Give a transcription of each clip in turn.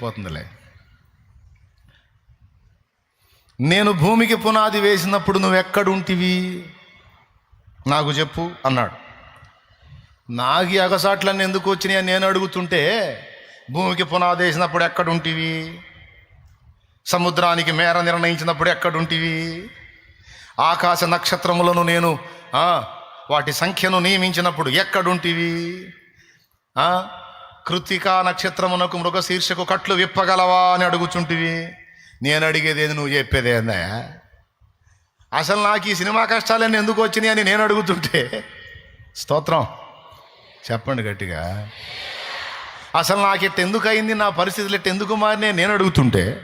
పోతుందిలే నేను భూమికి పునాది వేసినప్పుడు నువ్వు ఎక్కడుంటివి నాకు చెప్పు అన్నాడు. నాకు ఈ అగసాట్లన్నీ ఎందుకు వచ్చినాయి అని నేను అడుగుతుంటే భూమికి పునాది వేసినప్పుడు ఎక్కడుంటివి? సముద్రానికి మేర నిర్ణయించినప్పుడు ఎక్కడుంటివి? ఆకాశ నక్షత్రములను నేను ఆ, వాటి సంఖ్యను నియమించినప్పుడు ఎక్కడుంటివి? ఆ? కృతికా నక్షత్రమునకు మృగ శీర్షకు కట్లు విప్పగలవా అని అడుగుచుంటివి. నేను అడిగేది ఏది? నువ్వు చెప్పేది ఏందా? అసలు నాకు ఈ సినిమా కష్టాలన్నీ ఎందుకు వచ్చినాయి అని నేను అడుగుతుంటే. స్తోత్రం. చెప్పండి గట్టిగా. అసలు నాకు ఇట్ ఎందుకు అయింది నా పరిస్థితులు ఇట్ ఎందుకు మారినాయి? నేను అడుగుతుంటే.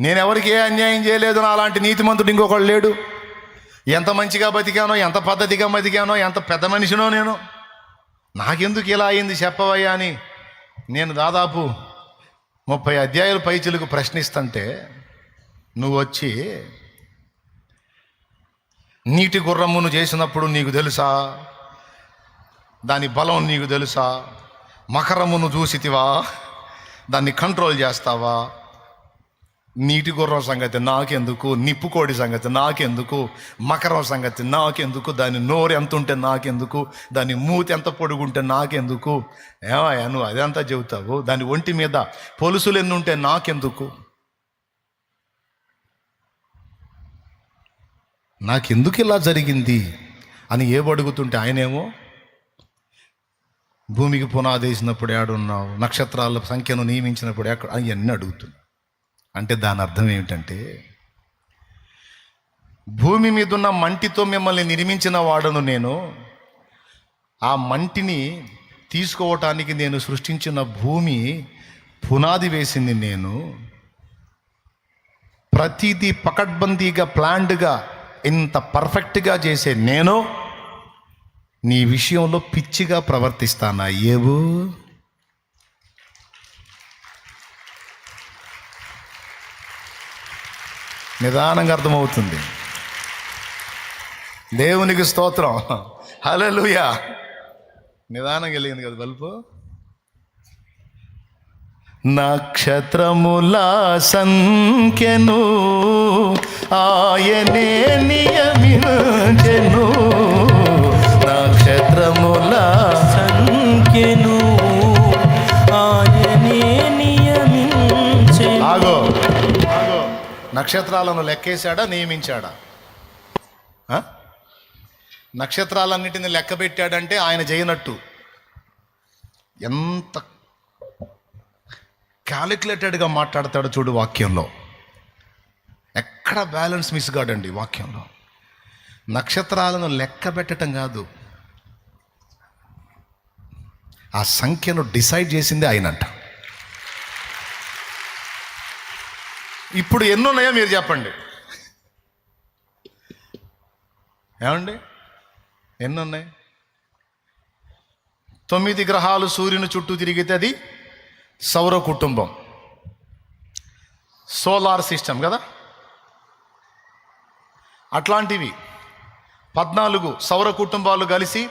నేను ఎవరికి ఏ అన్యాయం చేయలేదు? నా అలాంటి నీతిమంతుడు ఇంకొకడు లేడు. ఎంత మంచిగా బతికానో ఎంత పద్ధతిగా బతికానో ఎంత పెద్ద మనిషినో నేను. నాకెందుకు ఇలా అయింది చెప్పవయ్యా అని నేను దాదాపు ముప్పై అధ్యాయుల పైచులకు ప్రశ్నిస్తుంటే నువ్వు వచ్చి నీటి గుర్రమును చేసినప్పుడు నీకు తెలుసా? దాని బలం నీకు తెలుసా? మకరమును చూసితివా? దాన్ని కంట్రోల్ చేస్తావా? నీటి గుర్రం సంగతి నాకెందుకు? నిప్పుకోడి సంగతి నాకెందుకు? మకరం సంగతి నాకెందుకు? దాని నోరు ఎంత ఉంటే నాకెందుకు? దాని మూతి ఎంత పొడుగుంటే నాకెందుకు? ఏమయ్యా నువ్వు అదంతా చెబుతావు? దాని ఒంటి మీద పొలుసులు ఎన్ని ఉంటే నాకెందుకు? నాకెందుకు ఇలా జరిగింది అని ఏమడుగుతుంటే ఆయనేమో భూమికి పునాదేసినప్పుడు ఏడున్నావు నక్షత్రాల సంఖ్యను నియమించినప్పుడు ఎక్కడ అవన్నీ అడుగుతున్నావు? అంటే దాని అర్థం ఏమిటంటే భూమి మీద ఉన్న మంటితో మిమ్మల్ని నిర్మించిన వాడను నేను. ఆ మంటిని తీసుకోవటానికి నేను సృష్టించిన భూమి పునాది వేసింది నేను. ప్రతిదీ పకడ్బందీగా ప్లాండ్గా ఇంత పర్ఫెక్ట్గా చేసే నేను నీ విషయంలో పిచ్చిగా ప్రవర్తిస్తానా ఏవో నిదానంగా అర్థమవుతుంది. దేవునికి స్తోత్రం. హలో లూయా నిదానం వెళ్ళింది కదా బల్పు నక్షత్రముల సంఖ్యను ఆయనే నియమించెను. నక్షత్రముల సంఖ్యను నక్షత్రాలను లెక్కేశాడా నియమించాడా? నక్షత్రాలన్నిటిని లెక్క పెట్టాడంటే ఆయన చేయనట్టు ఎంత క్యాలిక్యులేటెడ్గా మాట్లాడతాడు చూడు వాక్యంలో. ఎక్కడ బ్యాలెన్స్ మిస్ కాడండి వాక్యంలో. నక్షత్రాలను లెక్క పెట్టడం కాదు. ఆ సంఖ్యను డిసైడ్ చేసింది ఆయనంట. ఇప్పుడు ఎన్ని ఉన్నాయో మీరు చెప్పండి. ఏమండి? ఎన్ని ఉన్నాయి తొమ్మిది గ్రహాలు సూర్యుని చుట్టూ తిరిగితే అది సౌర కుటుంబం. సోలార్ సిస్టమ్ కదా? అట్లాంటివి పద్నాలుగు సౌర కుటుంబాలు కలిసి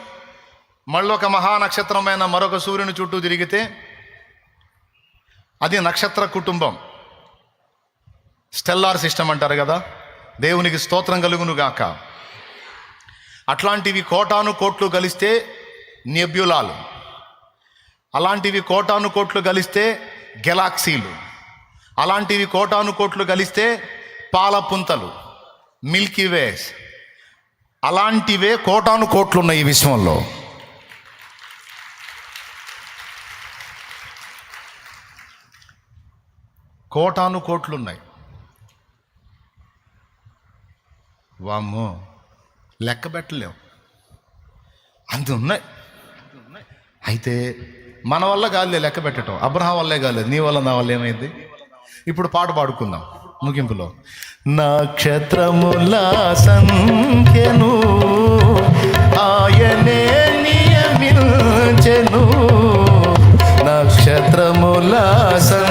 మళ్ళొక మహానక్షత్రమైన మరొక సూర్యుని చుట్టూ తిరిగితే అది నక్షత్ర కుటుంబం. స్టెల్లార్ సిస్టమ్ అంటారు కదా దేవునికి స్తోత్రం కలుగును గాక. అట్లాంటివి కోటాను కోట్లు కలిస్తే నెబ్యులాలు. అలాంటివి కోటాను కోట్లు కలిస్తే గెలాక్సీలు. అలాంటివి కోటాను కోట్లు కలిస్తే పాలపుంతలు మిల్కీ వేస్. అలాంటివే కోటాను కోట్లు ఉన్నాయి ఈ విశ్వంలో. కోటాను కోట్లు ఉన్నాయి వామ్మో లెక్క పెట్టలేం. అంత ఉన్నాయి. అయితే మన వల్ల కాదులే లెక్క పెట్టడం అబ్రహం వల్లే కాలేదు. నీ వల్ల నా వల్ల ఏమైంది? ఇప్పుడు పాట పాడుకుందాం. ముగింపులో. నక్షత్రముల సంఖ్యను ఆయనే నియమించెను. నక్షత్రముల సంఖ్యను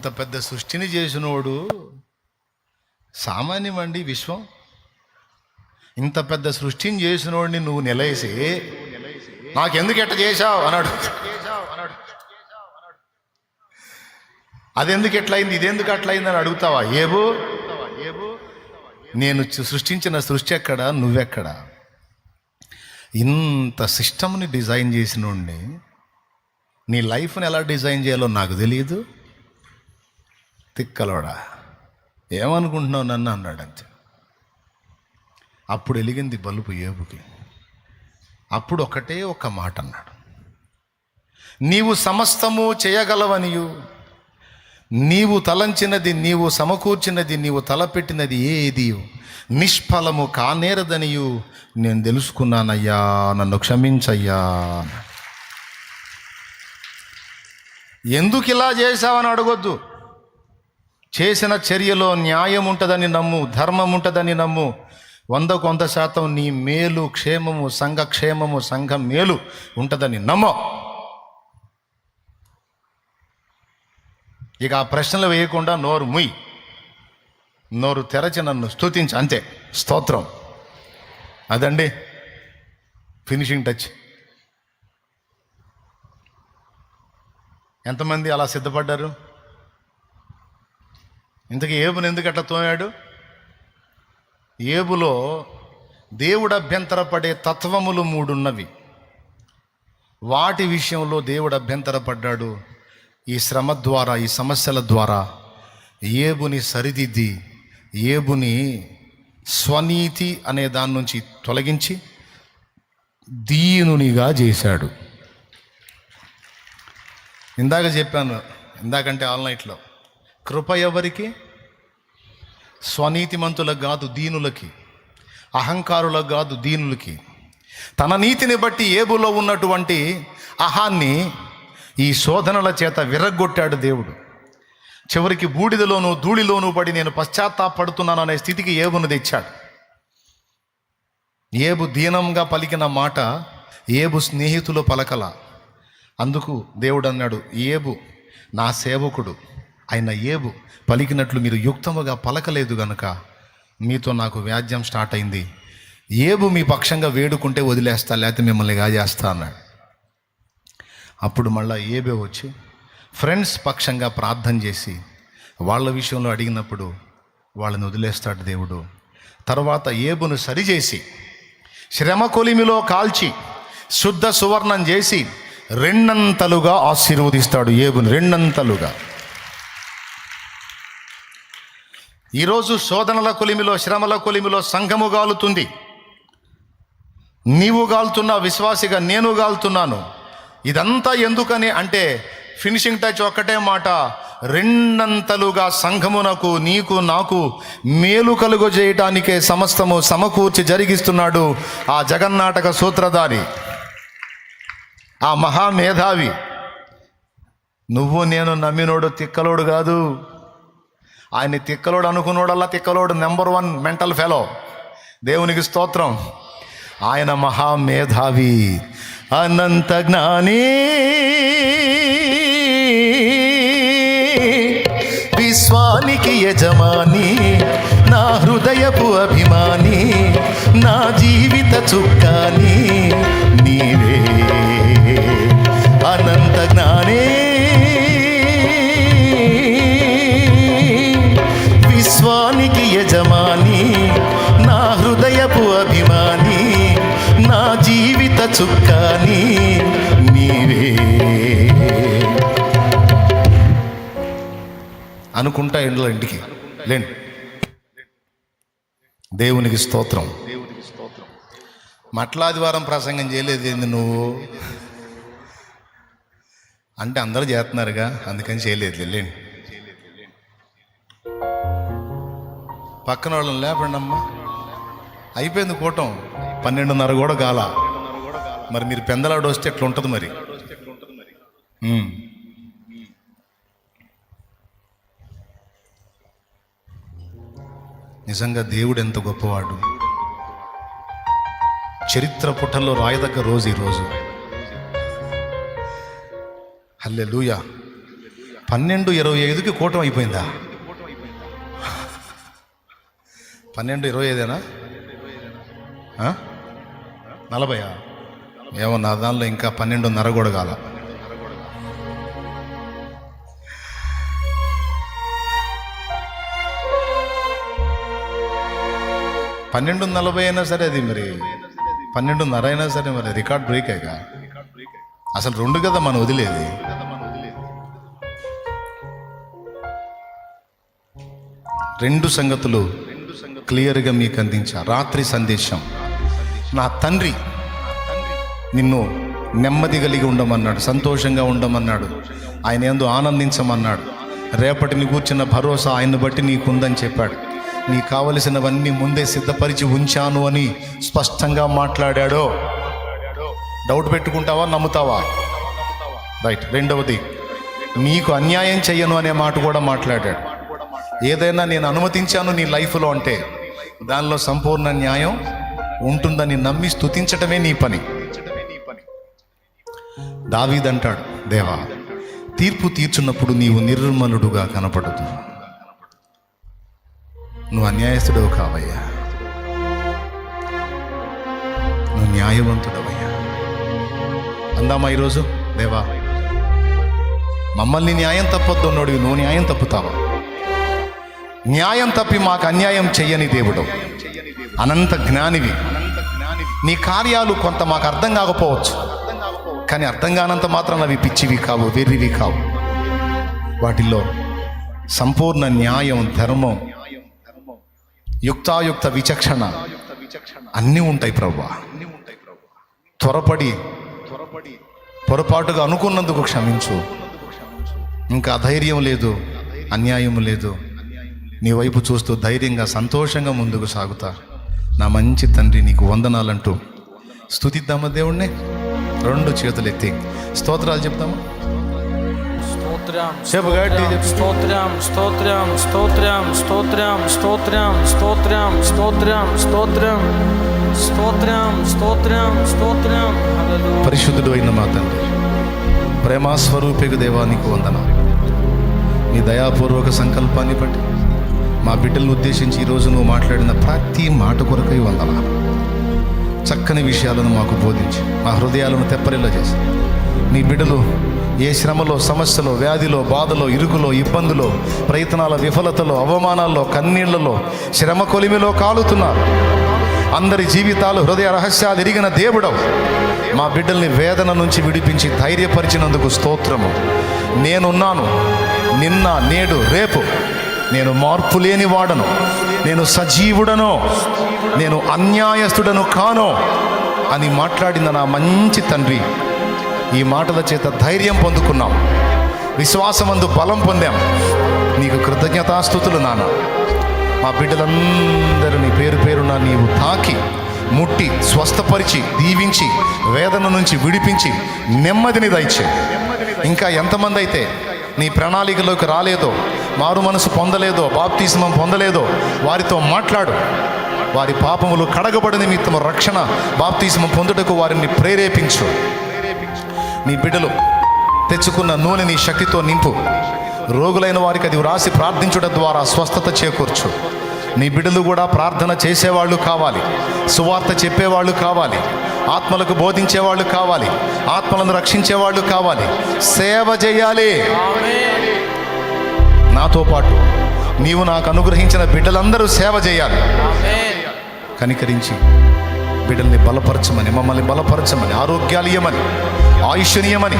ఇంత పెద్ద సృష్టిని చేసినోడు సామాన్యమండి విశ్వం. ఇంత పెద్ద సృష్టిని చేసినోడిని నువ్వు నిలయసి నాకెందుకు ఎట్ట చేశావు అన్నాడు. అదెందుకు ఎట్లయింది ఇదెందుకు అట్లయింది అని అడుగుతావా? ఏబో? నేను సృష్టించిన సృష్టి ఎక్కడ? నువ్వెక్కడ? ఇంత సిస్టమ్ని డిజైన్ చేసినోడిని నీ లైఫ్ని ఎలా డిజైన్ చేయాలో నాకు తెలియదు తిక్కలోడా? ఏమనుకుంటున్నావు నన్ను అన్నాడు అంతే. అప్పుడు వెలిగింది బలుపు ఏబుకి. అప్పుడు ఒకటే ఒక మాట అన్నాడు. నీవు సమస్తము చేయగలవనియు. నీవు తలంచినది నీవు సమకూర్చినది నీవు తలపెట్టినది ఏది నిష్ఫలము కానేరదనియు. నేను తెలుసుకున్నానయ్యా నన్ను క్షమించయ్యా ఎందుకు ఇలా చేశావని అడగొద్దు. చేసిన చర్యలో న్యాయం ఉంటుందని నమ్ము ధర్మం ఉంటుందని నమ్ము వంద కొంత శాతం నీ మేలు క్షేమము సంఘ క్షేమము సంఘం మేలు ఉంటుందని నమ్మో. ఇక ఆ ప్రశ్నలు వేయకుండా నోరు ముయ్. నోరు తెరచి నన్ను స్థుతించి అంతే. స్తోత్రం. అదండి ఫినిషింగ్ టచ్. ఎంతమంది అలా సిద్ధపడ్డారు? ఇంతకీ ఏబుని ఎందుకు అట్లా తోమాడు? ఏబులో దేవుడు అభ్యంతరపడే తత్వములు మూడున్నవి. వాటి విషయంలో దేవుడు అభ్యంతరపడ్డాడు ఈ శ్రమ ద్వారా ఈ సమస్యల ద్వారా. ఏబుని సరిదిద్ది ఏబుని స్వనీతి అనే దాని నుంచి తొలగించి దీనునిగా చేశాడు. ఇందాక చెప్పాను ఇందాకంటే ఆల్ నైట్లో. కృప ఎవరికి? స్వనీతిమంతులకు కాదు దీనులకి. అహంకారులకు కాదు దీనులకి. తన నీతిని బట్టి ఏబులో ఉన్నటువంటి అహాన్ని ఈ శోధనల చేత విరగ్గొట్టాడు దేవుడు. చివరికి బూడిదలోనూ ధూళిలోనూ పడి నేను పశ్చాత్తాపడుతున్నాను అనే స్థితికి ఏబును తెచ్చాడు. ఏబు దీనంగా పలికిన మాట ఏబు స్నేహితులు పలకల. అందుకు దేవుడు అన్నాడు ఏబు నా సేవకుడు ఆయన ఏబు పలికినట్లు మీరు యుక్తముగా పలకలేదు గనుక మీతో నాకు వ్యాజ్యం స్టార్ట్ అయింది. ఏబు మీ పక్షంగా వేడుకుంటే వదిలేస్తా లేకపోతే మిమ్మల్ని గాజేస్తా అన్నాడు. అప్పుడు మళ్ళీ ఏబే వచ్చి ఫ్రెండ్స్ పక్షంగా ప్రార్థన చేసి వాళ్ళ విషయంలో అడిగినప్పుడు వాళ్ళని వదిలేస్తాడు దేవుడు. తర్వాత ఏబును సరిచేసి శ్రమ కొలిమిలో కాల్చి శుద్ధ సువర్ణం చేసి రెండంతలుగా ఆశీర్వదిస్తాడు ఏబుని రెండంతలుగా. ఈరోజు శోధనల కొలిమిలో శ్రమల కొలిమిలో సంఘము గాలుతుంది. నీవు గాలుతున్నా విశ్వాసిగా నేను గాలుతున్నాను. ఇదంతా ఎందుకని అంటే ఫినిషింగ్ టచ్ ఒక్కటే మాట రెండంతలుగా సంఘమునకు నీకు నాకు మేలు కలుగు చేయటానికే సమస్తము సమకూర్చి జరిగిస్తున్నాడు ఆ జగన్నాటక సూత్రధారి. ఆ మహామేధావి నువ్వు నేను నమ్మినోడు తిక్కలోడు కాదు. ఆయన తిక్కలోడు అనుకున్నోడల్లా తిక్కలోడు నెంబర్ వన్ మెంటల్ ఫెలో. దేవునికి స్తోత్రం. ఆయన మహామేధావి. అనంత జ్ఞాని. విశ్వానికి యజమాని. నా హృదయపు అభిమాని. నా జీవిత చుక్కాని. నీవే. అనంత జ్ఞానే. యజమాని నా హృదయపు అభిమాని నా జీవిత చుక్కాని నీవే. అనుకుంటా ఎండ్ల ఇంటికి. లేండి దేవునికి స్తోత్రం. మట్లాదివారం ప్రసంగం చేయలేదు ఏంది నువ్వు? అంటే అందరూ చేస్తున్నారుగా అందుకని చేయలేదు లేండి పక్కన వాళ్ళని లేపండి అమ్మా అయిపోయింది కూటం. పన్నెండున్నర కూడా గాల. మరి మీరు పెందలాడు వస్తే ఎట్లా ఉంటుంది మరి నిజంగా దేవుడు ఎంత గొప్పవాడు. చరిత్ర పుటల్లో రాయదగ్గ రోజు ఈరోజు హల్లే పన్నెండు ఇరవై ఐదుకి కూటం అయిపోయిందా? పన్నెండు ఇరవై ఐదేనా? నలభయా? ఏమో నా దానిలో ఇంకా పన్నెండున్నర కూడా కాల పన్నెండు నలభై అయినా సరే అది మరి. పన్నెండున్నర అయినా సరే మరి రికార్డ్ బ్రేక్ అయ్యా అసలు రెండు కదా మనం వదిలేది. రెండు సంగతులు క్లియర్గా మీకు అందించా రాత్రి సందేశం. నా తండ్రి నిన్ను నెమ్మది కలిగి ఉండమన్నాడు సంతోషంగా ఉండమన్నాడు ఆయన ఎందు ఆనందించమన్నాడు. రేపటిని కూర్చున్న భరోసా ఆయన్ని బట్టి నీకుందని చెప్పాడు. నీకు కావలసినవన్నీ ముందే సిద్ధపరిచి ఉంచాను అని స్పష్టంగా మాట్లాడాడో? డౌట్ పెట్టుకుంటావా నమ్ముతావా? రైట్ రెండవది నీకు అన్యాయం చెయ్యను అనే మాట కూడా మాట్లాడాడు. ఏదైనా నేను అనుమతించాను నీ లైఫ్లో అంటే దానిలో సంపూర్ణ న్యాయం ఉంటుందని నమ్మి స్థుతించటమే నీ పని. దావీదంటాడు దేవా తీర్పు తీర్చున్నప్పుడు నీవు నిర్మలుడుగా కనపడదు నువ్వు అన్యాయస్తుడవు కావయ్యా. నువ్వు న్యాయవంతుడవయ్యా. అందామా ఈరోజు? దేవా మమ్మల్ని న్యాయం తప్పొద్దు అన్నాడు నువ్వు న్యాయం తప్పుతావా? న్యాయం తప్పి మాకు అన్యాయం చెయ్యని దేవుడు. అనంత జ్ఞానివి. నీ కార్యాలు కొంత మాకు అర్థం కాకపోవచ్చు. కానీ అర్థం కానంత మాత్రం అవి పిచ్చివి కావు వెర్రివి కావు. వాటిల్లో సంపూర్ణ న్యాయం ధర్మం యుక్తాయుక్త విచక్షణ అన్నీ ఉంటాయి ప్రభు త్వరపడి పొరపాటుగా అనుకున్నందుకు క్షమించు. ఇంకా అధైర్యం లేదు అన్యాయం లేదు. నీ వైపు చూస్తూ ధైర్యంగా సంతోషంగా ముందుకు సాగుతా నా మంచి తండ్రి నీకు వందనాలంటూ స్తుతిద్దామా దేవుణ్ణి రెండు చేతులు ఎత్తి స్తోత్రాలు చెప్తామా స్తోత్రం చెప్పు గట్టి చెప్పు. స్తోత్రం స్తోత్రం స్తోత్రం స్తోత్రం స్తోత్రం స్తోత్రం స్తోత్రం స్తోత్రం స్తోత్రం స్తోత్రం స్తోత్రం హల్లెలూయా పరిశుద్ధుడు అయిన మా తండ్రి ప్రేమాస్వరూపిక దేవానికి వందనం నీ దయాపూర్వక సంకల్పాన్ని బట్టి మా బిడ్డలను ఉద్దేశించి ఈరోజు నువ్వు మాట్లాడిన ప్రతి మాట కొరకై వందల చక్కని విషయాలను మాకు బోధించి మా హృదయాలను తెప్పరిల్ల చేసి నీ బిడ్డలు ఏ శ్రమలో సమస్యలో వ్యాధిలో బాధలో ఇరుకులో ఇబ్బందులో ప్రయత్నాల విఫలతలో అవమానాల్లో కన్నీళ్ళలో శ్రమ కొలిమిలో కాలుతున్నారు. అందరి జీవితాలు హృదయ రహస్యాలు ఎరిగిన దేవుడవు. మా బిడ్డల్ని వేదన నుంచి విడిపించి ధైర్యపరిచినందుకు స్తోత్రము. నేనున్నాను నిన్న నేడు రేపు. నేను మార్పు లేని వాడను. నేను సజీవుడను. నేను అన్యాయస్తుడను కాను అని మాట్లాడిన నా మంచి తండ్రి. ఈ మాటల చేత ధైర్యం పొందుకున్నాం. విశ్వాసమందు బలం పొందాం. నీకు కృతజ్ఞతాస్థుతులు నాన్న. మా బిడ్డలందరినీ పేరు పేరున నీవు తాకి ముట్టి స్వస్థపరిచి దీవించి వేదన నుంచి విడిపించి నెమ్మదిని దయచే ఇంకా ఎంతమంది అయితే నీ ప్రణాళికలోకి రాలేదో మారు మనసు పొందలేదో బాప్తిస్మం పొందలేదో వారితో మాట్లాడు. వారి పాపములు కడగబడి నిమిత్తం రక్షణ బాప్తిస్మం పొందుటకు వారిని ప్రేరేపించు. నీ బిడ్డలు తెచ్చుకున్న నూనె నీ శక్తితో నింపు. రోగులైన వారికి అది వ్రాసి ప్రార్థించడం ద్వారా స్వస్థత చేకూర్చు. నీ బిడ్డలు కూడా ప్రార్థన చేసేవాళ్ళు కావాలి. సువార్త చెప్పేవాళ్ళు కావాలి. ఆత్మలకు బోధించేవాళ్ళు కావాలి. ఆత్మలను రక్షించేవాళ్ళు కావాలి. సేవ చేయాలి. నాతో పాటు నీవు నాకు అనుగ్రహించిన బిడ్డలందరూ సేవ చేయాలి. కనికరించి బిడ్డల్ని బలపరచమని మమ్మల్ని బలపరచమని ఆరోగ్యాలు ఇయ్యమని ఆయుష్యనీయమని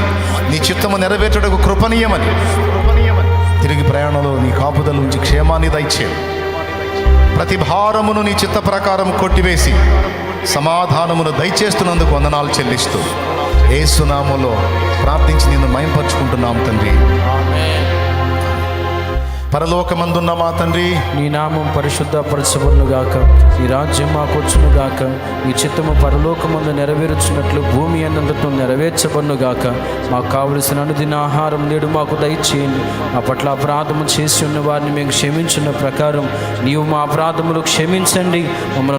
నీ చిత్తము నెరవేర్చడకు కృపనీయమని తిరిగి ప్రయాణంలో నీ కాపుదల నుంచి క్షేమాన్ని దయచే ప్రతి భారమును నీ చిత్త ప్రకారం కొట్టివేసి సమాధానమును దయచేస్తున్నందుకు వందనాలు చెల్లిస్తూ ఏసునామలో ప్రార్థించి నిన్ను మయంపరుచుకుంటున్నాం తండ్రి. పరలోకమందున్న మా తండ్రి. నీ నామం పరిశుద్ధపరచబడును గాక. నీ రాజ్యం మాకొచ్చును గాక. నీ చిత్తము పరలోకమందు నెరవేర్చున్నట్లు భూమి అన్నంతటను నెరవేర్చబడును గాక. మాకు కావలసిన అనుదిన ఆహారం నేడు మాకు దయచేయండి. మా పట్ల అపరాధము చేసి ఉన్న వారిని మేము క్షమించిన ప్రకారం నీవు మా అపరాధములు క్షమించండి. మమ్మల్ని